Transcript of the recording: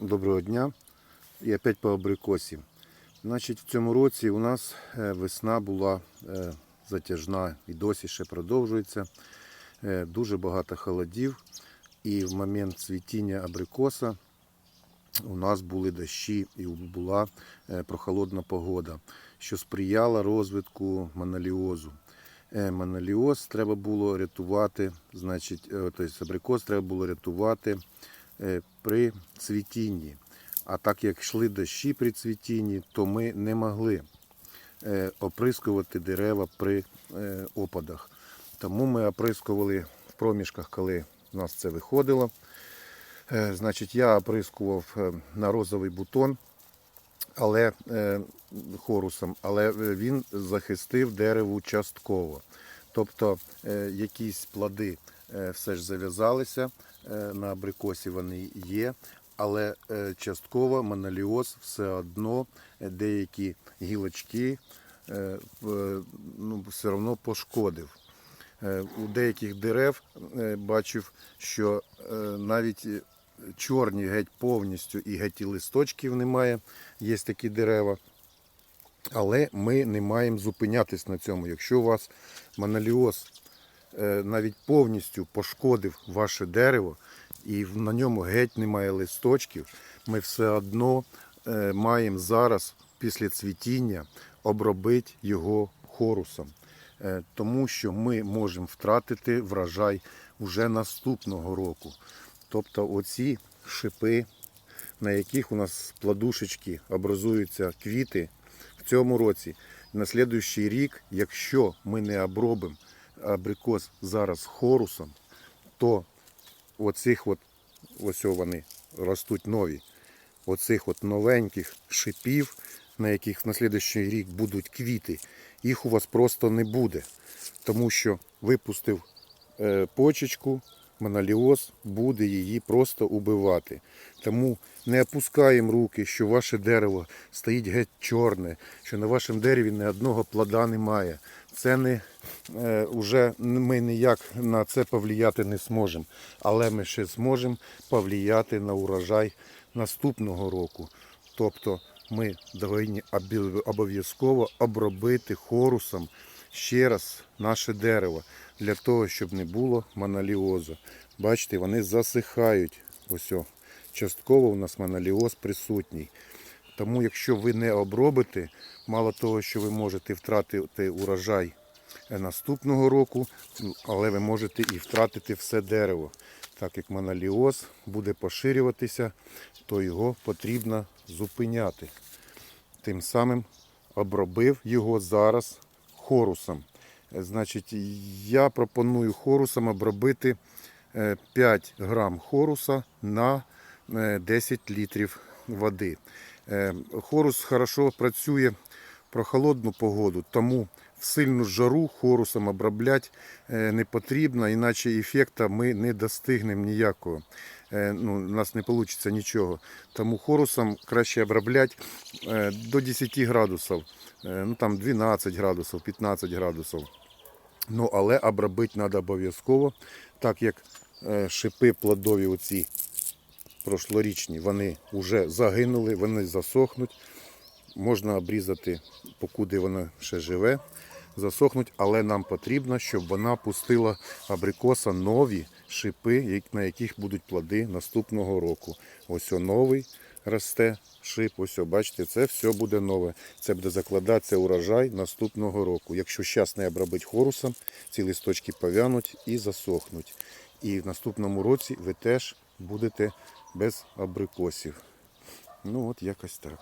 Доброго дня. І опять по абрикосі. Значить, в цьому році у нас е, весна була е, затяжна і досі ще продовжується. Е, Дуже багато холодів. І в момент цвітіння абрикоса у нас були дощі і була прохолодна погода, що сприяла розвитку моноліозу. Моноліоз треба було рятувати, значить, тобто абрикос треба було рятувати при цвітінні. А так як йшли дощі при цвітінні, то ми не могли е, оприскувати дерева при е, опадах. Тому ми оприскували в проміжках, коли у нас це виходило. Е, Значить, я оприскував е, на розовий бутон, але е, хорусом, але е, він захистив дереву частково. Тобто е, якісь плоди е, все ж зав'язалися, е, на абрикосі вони є, але е, частково моноліоз все одно е, деякі гілочки е, ну, все одно пошкодив. Е, У деяких дерев е, бачив, що е, навіть е, чорні геть повністю і геть і листочків немає. Є такі дерева. Але ми не маємо зупинятись на цьому. Якщо у вас моноліоз е, навіть повністю пошкодив ваше дерево і на ньому геть немає листочків, ми все одно е, маємо зараз після цвітіння обробити його хорусом. Е, Тому що ми можемо втратити врожай вже наступного року. Тобто оці шипи, на яких у нас плодушечки образуються квіти в цьому році, на слідуючий рік, якщо ми не обробимо абрикос зараз хорусом, то оцих от, ось вони ростуть нові, оцих от новеньких шипів, на яких на слідуючий рік будуть квіти, їх у вас просто не буде. Тому що випустив е, почечку, моноліоз буде її просто убивати. Тому не опускаємо руки, що ваше дерево стоїть геть чорне, що на вашому дереві ні одного плода немає. Це не е, уже ми ніяк на це повлияти не зможемо. Але ми ще зможемо повлияти на урожай наступного року. Тобто ми повинні обов'язково обробити хорусом ще раз наше дерево для того, щоб не було моноліозу. Бачите, вони засихають. Ось частково у нас моноліоз присутній. Тому, якщо ви не обробите, мало того, що ви можете втратити урожай е, наступного року, але ви можете і втратити все дерево. Так як моноліоз буде поширюватися, то його потрібно зупиняти. Тим самим обробив його зараз хорусом. Е, Значить, я пропоную хорусом обробити е, 5 грам хоруса на е, 10 літрів води. Е, Хорус хорошо працює в прохолодну погоду, тому в сильну жару хорусом обробляти е, не потрібно, іначе ефекту ми не достигнемо ніякого. Е, Ну, у нас не вийде нічого. Тому хорусом краще обробляти до 10 градусів, ну там 12 градусів, 15 градусів. Ну, але обробити треба обов'язково, так як шипи плодові оці прошлорічні, вони вже загинули, вони засохнуть. Можна обрізати, покуди вона ще живе, засохнуть, але нам потрібно, щоб вона пустила абрикоса нові шипи, на яких будуть плоди наступного року. Ось о новий росте шип, ось о, бачите, це все буде нове. Це буде закладатися урожай наступного року. Якщо зараз не обробити хорусом, ці листочки повянуть і засохнуть. І в наступному році ви теж будете без абрикосів. Ну от якось так.